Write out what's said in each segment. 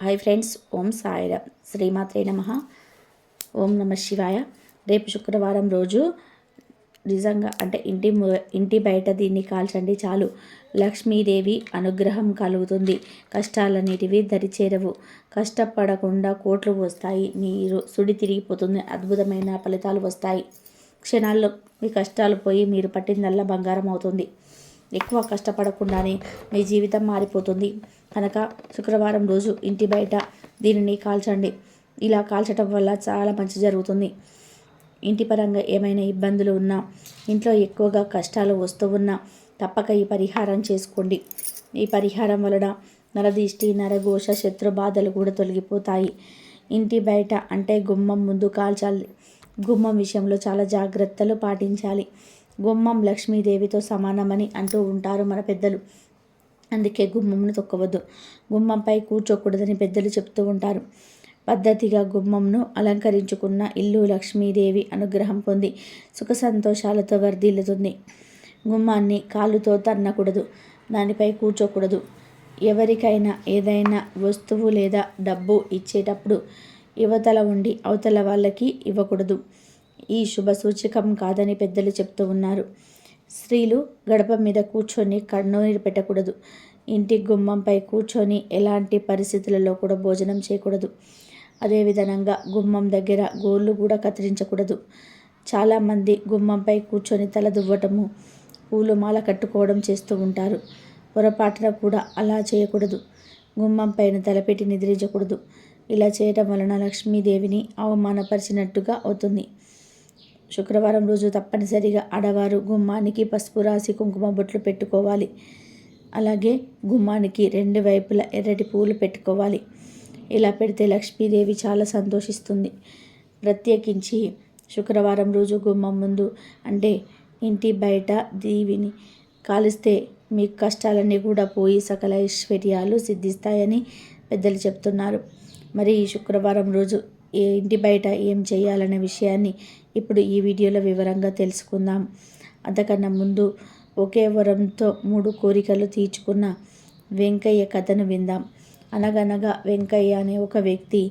Hi friends ఓం సాయిరా శ్రీమాత్రే నమ. ఓం నమ శివాయ. రేపు శుక్రవారం రోజు నిజంగా అంటే ఇంటి ఇంటి బయట దీన్ని కాల్చండి చాలు. లక్ష్మీదేవి అనుగ్రహం కలుగుతుంది. కష్టాలన్నిటివి దరిచేరవు. కష్టపడకుండా కోట్లు వస్తాయి. మీరు సుడి తిరిగిపోతుంది. అద్భుతమైన ఫలితాలు వస్తాయి. క్షణాల్లో మీ కష్టాలు పోయి మీరు పట్టిందల్లా బంగారం అవుతుంది. ఎక్కువ కష్టపడకుండానే మీ జీవితం మారిపోతుంది. కనుక శుక్రవారం రోజు ఇంటి బయట దీనిని కాల్చండి. ఇలా కాల్చడం వల్ల చాలా మంచి జరుగుతుంది. ఇంటి పరంగా ఏమైనా ఇబ్బందులు ఉన్నా ఇంట్లో ఎక్కువగా కష్టాలు వస్తూ ఉన్నా తప్పక ఈ పరిహారం చేసుకోండి. ఈ పరిహారం వలన నరదిష్టి నరఘోష శత్రు బాధలు కూడా తొలగిపోతాయి. ఇంటి బయట అంటే గుమ్మం ముందు కాల్చాలి. గుమ్మం విషయంలో చాలా జాగ్రత్తలు పాటించాలి. గుమ్మం లక్ష్మీదేవితో సమానమని అంటూ ఉంటారు మన పెద్దలు. అందుకే గుమ్మంను తొక్కవద్దు. గుమ్మంపై కూర్చోకూడదని పెద్దలు చెప్తూ ఉంటారు. పద్ధతిగా గుమ్మంను అలంకరించుకున్న ఇల్లు లక్ష్మీదేవి అనుగ్రహం పొంది సుఖ సంతోషాలతో వర్ధిల్లుతుంది. గుమ్మాన్ని కాలుతో తన్నకూడదు. దానిపై కూర్చోకూడదు. ఎవరికైనా ఏదైనా వస్తువు లేదా డబ్బు ఇచ్చేటప్పుడు యువతల ఉండి అవతల వాళ్ళకి ఇవ్వకూడదు. ఈ శుభ సూచకం కాదని పెద్దలు చెప్తూ ఉన్నారు. స్త్రీలు గడప మీద కూర్చొని కన్నీరు పెట్టకూడదు. ఇంటి గుమ్మంపై కూర్చొని ఎలాంటి పరిస్థితులలో కూడా భోజనం చేయకూడదు. అదేవిధంగా గుమ్మం దగ్గర గోళ్ళు కూడా కత్తిరించకూడదు. చాలామంది గుమ్మంపై కూర్చొని తల దువ్వటము పూలు మాల కట్టుకోవడం చేస్తూ ఉంటారు. పొరపాటున కూడా అలా చేయకూడదు. గుమ్మం పైన తలపెట్టి నిద్రించకూడదు. ఇలా చేయటం వలన లక్ష్మీదేవిని అవమానపరిచినట్టుగా అవుతుంది. శుక్రవారం రోజు తప్పనిసరిగా ఆడవారు గుమ్మానికి పసుపు రాసి కుంకుమ బొట్లు పెట్టుకోవాలి. అలాగే గుమ్మానికి రెండు వైపులా ఎర్రటి పూలు పెట్టుకోవాలి. ఇలా పెడితే లక్ష్మీదేవి చాలా సంతోషిస్తుంది. ప్రత్యేకించి శుక్రవారం రోజు గుమ్మం ముందు అంటే ఇంటి బయట దీవిని కాలిస్తే మీ కష్టాలన్నీ కూడా పోయి సకల ఐశ్వర్యాలు సిద్ధిస్తాయని పెద్దలు చెప్తున్నారు. మరి ఈ శుక్రవారం రోజు ఇంటి బయట ఏం చేయాలనే విషయాన్ని ఇప్పుడు ఈ వీడియోలో వివరంగా తెలుసుకుందాం. అంతకన్నా ముందు ఒకే వరంతో మూడు కోరికలు తీర్చుకున్న వెంకయ్య కథను విందాం. అనగనగా వెంకయ్య అనే ఒక వ్యక్తి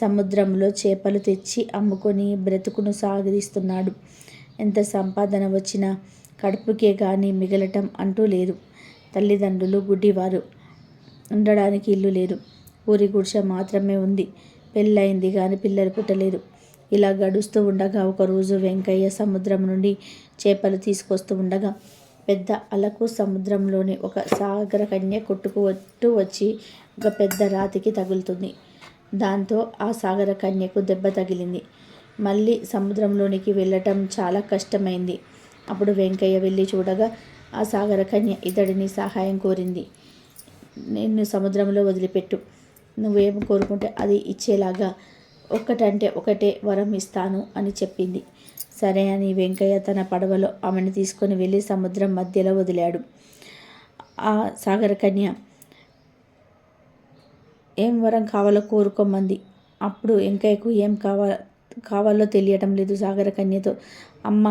సముద్రంలో చేపలు తెచ్చి అమ్ముకొని బ్రతుకును సాగిస్తున్నాడు. ఎంత సంపాదన వచ్చినా కడుపుకే కానీ మిగలటం అంటూ లేదు. తల్లిదండ్రులు గుడ్డివారు. ఉండడానికి ఇల్లు లేదు. ఊరి గుడిసె మాత్రమే ఉంది. పెళ్ళయింది కానీ పిల్లలు పుట్టలేదు. ఇలా గడుస్తూ ఉండగా ఒకరోజు వెంకయ్య సముద్రం నుండి చేపలు తీసుకొస్తూ ఉండగా పెద్ద అలకు సముద్రంలోని ఒక సాగర కన్య కొట్టుకువట్టు వచ్చి ఒక పెద్ద రాతికి తగులుతుంది. దాంతో ఆ సాగర కన్యకు దెబ్బ తగిలింది. మళ్ళీ సముద్రంలోనికి వెళ్ళటం చాలా కష్టమైంది. అప్పుడు వెంకయ్య వెళ్ళి చూడగా ఆ సాగర కన్య ఇతడిని సహాయం కోరింది. నిన్ను సముద్రంలో వదిలిపెట్టు. నువ్వేం కోరుకుంటే అది ఇచ్చేలాగా ఒక్కటంటే ఒకటే వరం ఇస్తాను అని చెప్పింది. సరే అని వెంకయ్య తన పడవలో ఆమెను తీసుకొని వెళ్ళి సముద్రం మధ్యలో వదిలాడు. ఆ సాగర కన్య ఏం వరం కావాలో కోరుకోమంది. అప్పుడు వెంకయ్యకు ఏం కావా కావాలో తెలియటం లేదు సాగర కన్యతో. అమ్మ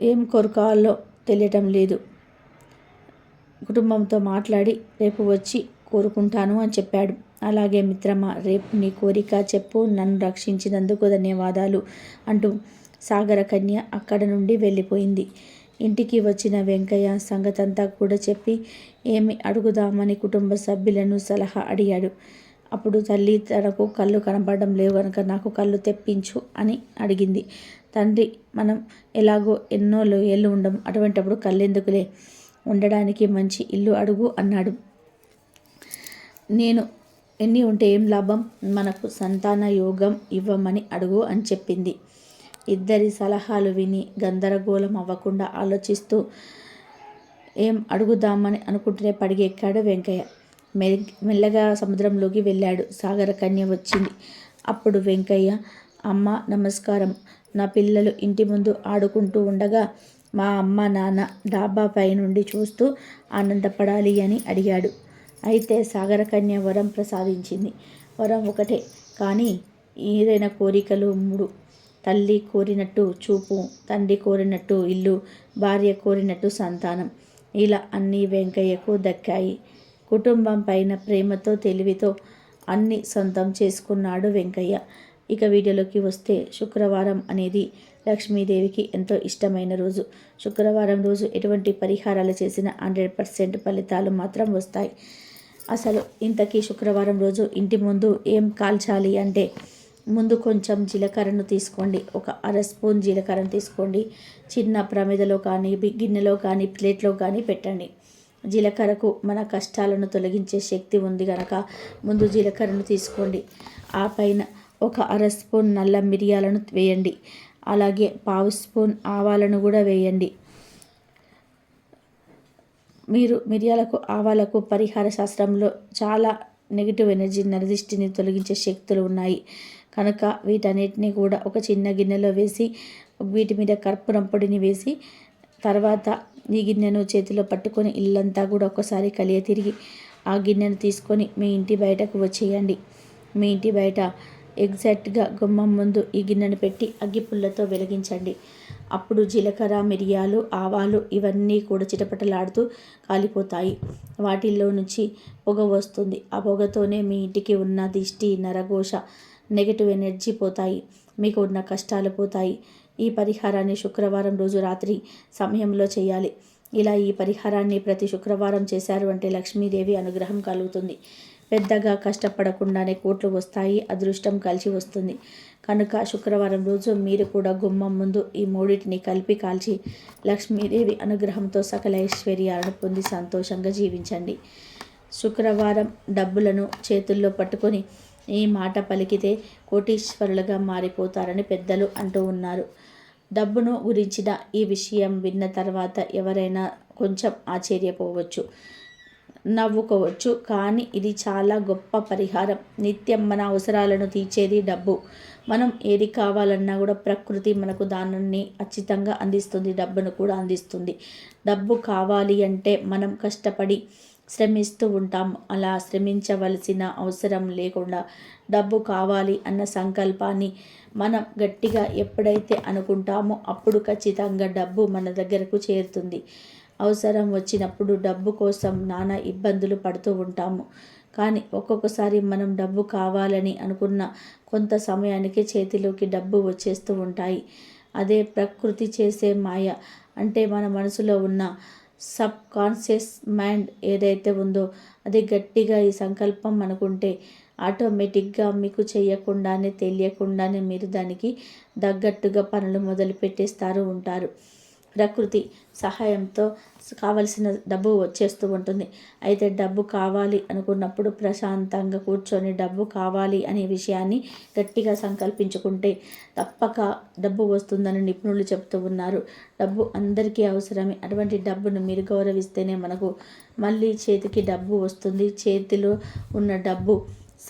ఏం కోరుకోవాలో తెలియటం లేదు. కుటుంబంతో మాట్లాడి రేపు వచ్చి కోరుకుంటాను అని చెప్పాడు. అలాగే మిత్రమా రేపు నీ కోరిక చెప్పు నన్ను రక్షించినందుకు ధన్యవాదాలు అంటూ సాగర కన్య అక్కడ నుండి వెళ్ళిపోయింది. ఇంటికి వచ్చిన వెంకయ్య సంగతంతా కూడా చెప్పి ఏమి అడుగుదామని కుటుంబ సభ్యులను సలహా అడిగాడు. అప్పుడు తల్లి తనకు కళ్ళు కనపడడం లేవు కనుక నాకు కళ్ళు తెప్పించు అని అడిగింది. తండ్రి మనం ఎలాగో ఎన్నో ఏళ్ళు ఉండం అటువంటప్పుడు కళ్ళెందుకులే? ఉండడానికి మంచి ఇల్లు అడుగు అన్నాడు. నేను ఎన్ని ఉంటే ఏం లాభం? మనకు సంతాన యోగం ఇవ్వమని అడుగు అని చెప్పింది. ఇద్దరి సలహాలు విని గందరగోళం అవ్వకుండా ఆలోచిస్తూ ఏం అడుగుదామని అనుకుంటూనే పడిగెక్కాడు వెంకయ్య. మెల్లగా సముద్రంలోకి వెళ్ళాడు. సాగర కన్య వచ్చింది. అప్పుడు వెంకయ్య అమ్మ నమస్కారం. నా పిల్లలు ఇంటి ముందు ఆడుకుంటూ ఉండగా మా అమ్మ నాన్న డాబా పై నుండి చూస్తూ ఆనందపడాలి అని అడిగాడు. అయితే సాగరకన్య వరం ప్రసాదించింది. వరం ఒకటే. కానీ ఏదైనా కోరికలు మూడు. తల్లి కోరినట్టు చూపు తండ్రి కోరినట్టు ఇల్లు భార్య కోరినట్టు సంతానం. ఇలా అన్నీ వెంకయ్యకు దక్కాయి. కుటుంబం పైన ప్రేమతో తెలివితో అన్ని సొంతం చేసుకున్నాడు వెంకయ్య. ఇక వీడియోలోకి వస్తే శుక్రవారం అనేది లక్ష్మీదేవికి ఎంతో ఇష్టమైన రోజు. శుక్రవారం రోజు ఎటువంటి పరిహారాలు చేసిన హండ్రెడ్ పర్సెంట్ ఫలితాలు మాత్రం వస్తాయి. అసలు ఇంతకీ శుక్రవారం రోజు ఇంటి ముందు ఏం కాల్చాలి అంటే ముందు కొంచెం జీలకర్రను తీసుకోండి. ఒక అర స్పూన్ జీలకర్రను తీసుకోండి. చిన్న ప్రమిదలో కానీ గిన్నెలో కానీ ప్లేట్లో కానీ పెట్టండి. జీలకర్రకు మన కష్టాలను తొలగించే శక్తి ఉంది కనుక ముందు జీలకర్రను తీసుకోండి. ఆ పైన ఒక అర స్పూన్ నల్ల మిరియాలను వేయండి. అలాగే పావు స్పూన్ ఆవాలను కూడా వేయండి. మీరు మిరియాలకు ఆవాలకు పరిహార శాస్త్రంలో చాలా నెగిటివ్ ఎనర్జీ నరదిష్టిని తొలగించే శక్తులు ఉన్నాయి. కనుక వీటన్నిటిని కూడా ఒక చిన్న గిన్నెలో వేసి వీటి మీద కర్పూరం పొడిని వేసి తర్వాత ఈ గిన్నెను చేతిలో పట్టుకొని ఇల్లంతా కూడా ఒకసారి కలియ తిరిగి ఆ గిన్నెను తీసుకొని మీ ఇంటి బయటకు వచ్చేయండి. మీ ఇంటి బయట ఎగ్జాక్ట్గా గుమ్మం ముందు ఈ గిన్నెను పెట్టి అగ్గిపుల్లతో వెలిగించండి. అప్పుడు జీలకర్ర మిరియాలు ఆవాలు ఇవన్నీ కూడా చిటపటలాడుతూ కాలిపోతాయి. వాటిల్లో నుంచి పొగ వస్తుంది. ఆ పొగతోనే మీ ఇంటికి ఉన్న దిష్టి నరఘోష నెగటివ్ ఎనర్జీ పోతాయి. మీకు ఉన్న కష్టాలు పోతాయి. ఈ పరిహారాన్ని శుక్రవారం రోజు రాత్రి సమయంలో చేయాలి. ఇలా ఈ పరిహారాన్ని ప్రతి శుక్రవారం చేశారు అంటే లక్ష్మీదేవి అనుగ్రహం కలుగుతుంది. పెద్దగా కష్టపడకుండానే కోట్లు వస్తాయి అదృష్టం కలిసి వస్తుంది. కనుక శుక్రవారం రోజు మీరు కూడా గుమ్మం ముందు ఈ మూడింటిని కలిపి కాల్చి లక్ష్మీదేవి అనుగ్రహంతో సకల ఐశ్వర్యాలను పొంది సంతోషంగా జీవించండి. శుక్రవారం డబ్బులను చేతుల్లో పట్టుకొని ఈ మాట పలికితే కోటీశ్వరులుగా మారిపోతారని పెద్దలు అంటూ ఉన్నారు. డబ్బును గురించిన ఈ విషయం విన్న తర్వాత ఎవరైనా కొంచెం ఆశ్చర్యపోవచ్చు. నవ్వుకోవచ్చు. కానీ ఇది చాలా గొప్ప పరిహారం. నిత్యం మన అవసరాలను తీర్చేది డబ్బు. మనం ఏది కావాలన్నా కూడా ప్రకృతి మనకు దానిని ఖచ్చితంగా అందిస్తుంది. డబ్బును కూడా అందిస్తుంది. డబ్బు కావాలి అంటే మనం కష్టపడి శ్రమిస్తూ ఉంటాము. అలా శ్రమించవలసిన అవసరం లేకుండా డబ్బు కావాలి అన్న సంకల్పాన్ని మనం గట్టిగా ఎప్పుడైతే అనుకుంటామో అప్పుడు ఖచ్చితంగా డబ్బు మన దగ్గరకు చేరుతుంది. అవసరం వచ్చినప్పుడు డబ్బు కోసం నానా ఇబ్బందులు పడుతూ ఉంటాము. కానీ ఒక్కొక్కసారి మనం డబ్బు కావాలని అనుకున్న కొంత సమయానికి చేతిలోకి డబ్బు వచ్చేస్తూ ఉంటాయి. అదే ప్రకృతి చేసే మాయ అంటే మన మనసులో ఉన్న సబ్ కాన్షియస్ మైండ్ ఏదైతే ఉందో అది గట్టిగా ఈ సంకల్పం అనుకుంటే ఆటోమేటిక్గా మీకు చేయకుండానే తెలియకుండానే మీరు దానికి తగ్గట్టుగా పనులు మొదలు పెట్టేస్తారు ఉంటారు. ప్రకృతి సహాయంతో కావలసిన డబ్బు వచ్చేస్తూ ఉంటుంది. అయితే డబ్బు కావాలి అనుకున్నప్పుడు ప్రశాంతంగా కూర్చొని డబ్బు కావాలి అనే విషయాన్ని గట్టిగా సంకల్పించుకుంటే తప్పక డబ్బు వస్తుందని నిపుణులు చెబుతూ ఉన్నారు. డబ్బు అందరికీ అవసరమే. అటువంటి డబ్బును మీరు గౌరవిస్తేనే మనకు మళ్ళీ చేతికి డబ్బు వస్తుంది. చేతిలో ఉన్న డబ్బు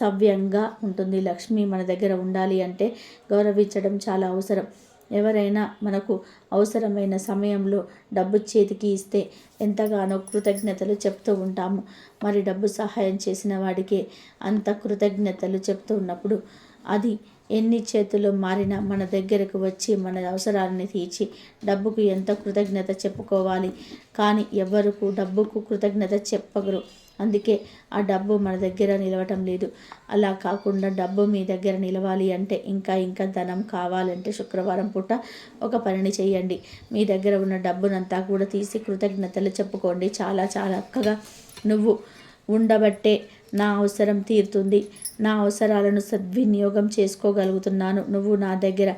సవ్యంగా ఉంటుంది. లక్ష్మి మన దగ్గర ఉండాలి అంటే గౌరవించడం చాలా అవసరం. ఎవరైనా మనకు అవసరమైన సమయంలో డబ్బు చేతికి ఇస్తే ఎంతగానో కృతజ్ఞతలు చెప్తూ ఉంటాము. మరి డబ్బు సహాయం చేసిన వాడికే అంత కృతజ్ఞతలు చెప్తూ ఉన్నప్పుడు అది ఎన్ని చేతులు మారినా మన దగ్గరకు వచ్చి మన అవసరాలని తీర్చి డబ్బుకు ఎంత కృతజ్ఞత చెప్పుకోవాలి. కానీ ఎవరికి డబ్బుకు కృతజ్ఞత చెప్పగరు అందుకే ఆ డబ్బు మన దగ్గర నిలవటం లేదు. అలా కాకుండా డబ్బు మీ దగ్గర నిలవాలి అంటే ఇంకా ఇంకా ధనం కావాలంటే శుక్రవారం పూట ఒక పనిని చేయండి. మీ దగ్గర ఉన్న డబ్బునంతా కూడా తీసి కృతజ్ఞతలు చెప్పుకోండి. చాలా చాలా చక్కగా నువ్వు ఉండబట్టే నా అవసరం తీరుతుంది. నా అవసరాలను సద్వినియోగం చేసుకోగలుగుతున్నాను. నువ్వు నా దగ్గర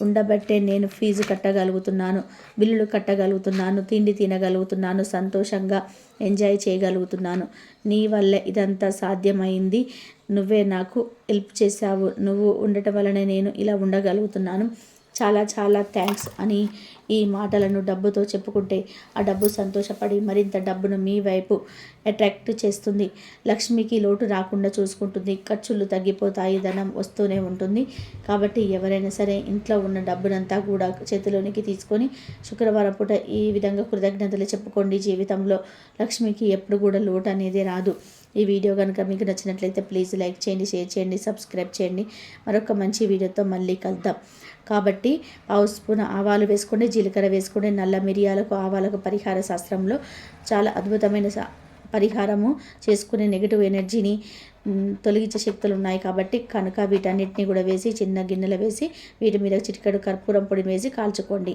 ఉండబట్టే నేను ఫీజు కట్టగలుగుతున్నాను. బిల్లులు కట్టగలుగుతున్నాను. తిండి తినగలుగుతున్నాను. సంతోషంగా ఎంజాయ్ చేయగలుగుతున్నాను. నీ వల్ల ఇదంతా సాధ్యమైంది. నువ్వే నాకు హెల్ప్ చేశావు. నువ్వు ఉండటం వలనే నేను ఇలా ఉండగలుగుతున్నాను. చాలా చాలా థ్యాంక్స్ అని ఈ మాటలను డబ్బుతో చెప్పుకుంటే ఆ డబ్బు సంతోషపడి మరింత డబ్బును మీ వైపు అట్రాక్ట్ చేస్తుంది. లక్ష్మికి లోటు రాకుండా చూసుకుంటుంది. ఖర్చులు తగ్గిపోతాయి ధనం వస్తూనే ఉంటుంది. కాబట్టి ఎవరైనా సరే ఇంట్లో ఉన్న డబ్బునంతా కూడా చేతిలోనికి తీసుకొని శుక్రవారం పూట ఈ విధంగా కృతజ్ఞతలు చెప్పుకోండి జీవితంలో. లక్ష్మికి ఎప్పుడు కూడా లోటు అనేది రాదు. ఈ వీడియో కనుక మీకు నచ్చినట్లయితే ప్లీజ్ లైక్ చేయండి షేర్ చేయండి సబ్స్క్రైబ్ చేయండి. మరొక మంచి వీడియోతో మళ్ళీ కలుద్దాం. కాబట్టి పావు స్పూన్ ఆవాలు వేసుకోండి జీలకర్ర వేసుకోండి. నల్ల మిరియాలకు ఆవాలకు పరిహార శాస్త్రంలో చాలా అద్భుతమైన పరిహారము చేసుకునే నెగిటివ్ ఎనర్జీని తొలగించే శక్తులు ఉన్నాయి కాబట్టి కనుక వీటన్నిటిని కూడా వేసి చిన్న గిన్నెలో వేసి వీటి మీద చిటికెడు కర్పూరం పొడిని వేసి కాల్చుకోండి.